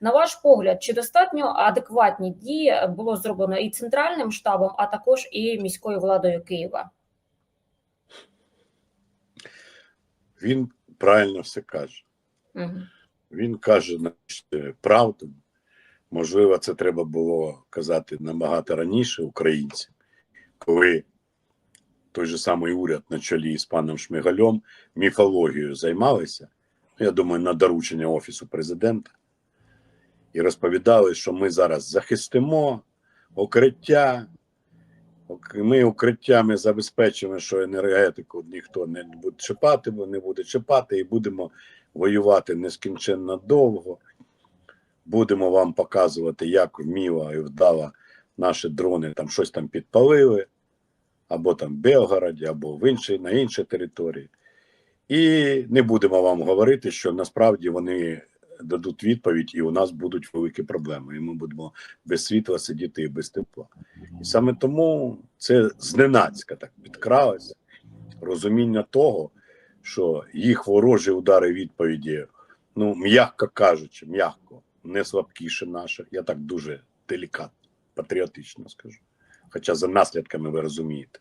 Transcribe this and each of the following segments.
На ваш погляд, чи достатньо адекватні дії було зроблено і центральним штабом, а також і міською владою Києва? Він правильно все каже. Угу. Він каже правду. Можливо, це треба було казати набагато раніше українцям, коли той же самий уряд на чолі з паном Шмигальом міфологією займалися, я думаю, на доручення Офісу президента, і розповідали, що ми зараз захистимо укриття. Ми укриттями забезпечимо, що енергетику ніхто не буде чіпати, бо не буде чіпати, і будемо воювати нескінченно довго. Будемо вам показувати, як вміло і вдало наші дрони там щось там підпалили, або там в Белгороді, або в іншій, на іншій території. І не будемо вам говорити, що насправді вони дадуть відповідь, і у нас будуть великі проблеми. І ми будемо без світла сидіти і без тепла. І саме тому це зненацька так підкралося розуміння того, що їх ворожі удари відповіді, ну, м'яко кажучи, м'яко, не слабкіше наших. Я так дуже делікатно, патріотично скажу. Хоча за наслідками ви розумієте,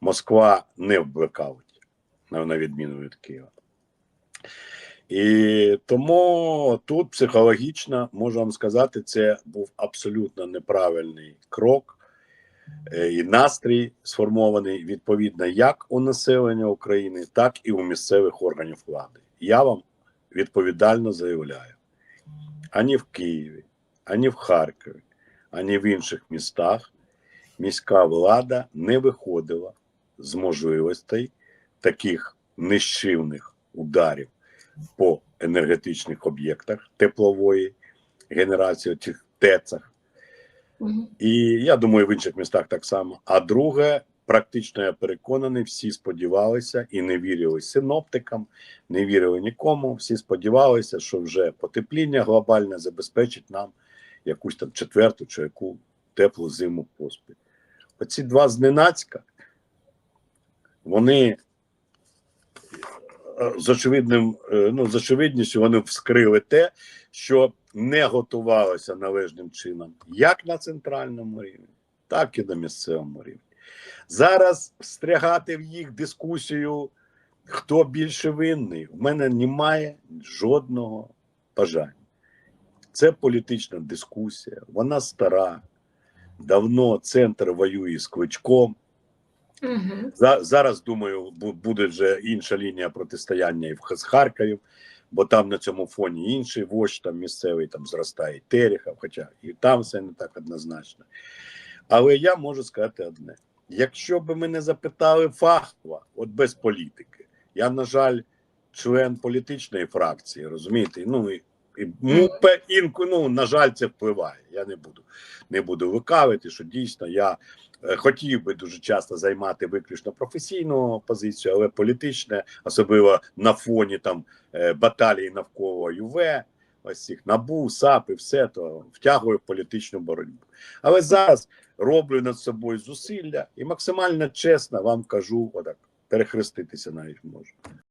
Москва не в блекауті, на на відміну від Києва. І тому тут психологічно можу вам сказати, це був абсолютно неправильний крок. Е, і настрій сформований відповідно як у населення України, так і у місцевих органів влади. Я вам відповідально заявляю: ані в Києві, ані в Харкові, ані в інших містах міська влада не виходила з можливостей таких нищівних ударів по енергетичних об'єктах теплової генерації, цих ТЕЦах. Угу. І я думаю, в інших містах так само. А друге, практично я переконаний, всі сподівалися і не вірили синоптикам, не вірили нікому. Всі сподівалися, що вже потепління глобальне забезпечить нам якусь там четверту чи яку теплу зиму поспіль. Оці два зненацька, вони з очевидним, е, ну, з очевидністю вони вскрили те, що не готувалося належним чином як на центральному рівні, так і на місцевому рівні. Зараз встрягати в їх дискусію, хто більше винний, в мене немає жодного бажання. Це політична дискусія, вона стара. Давно центр воює з кличком. Угу. За, зараз, думаю, буде вже інша лінія протистояння і з Харкові, бо там на цьому фоні інший вождь там місцевий там зростає Терехов, хоча і там все не так однозначно. Але я можу сказати одне: якщо б мене запитали фахово, от без політики, я, на жаль, член політичної фракції, розумієте? Ну і, і інку, ну, на жаль, це впливає. Я не буду не буду викавити, що дійсно я е, хотів би дуже часто займати виключно професійну позицію, але політичне, особливо на фоні там е, баталії навколо ЮВ, ось цих набу, САП і все, то втягую в політичну боротьбу. Але зараз роблю над собою зусилля і максимально чесно вам кажу, отак перехреститися навіть можу.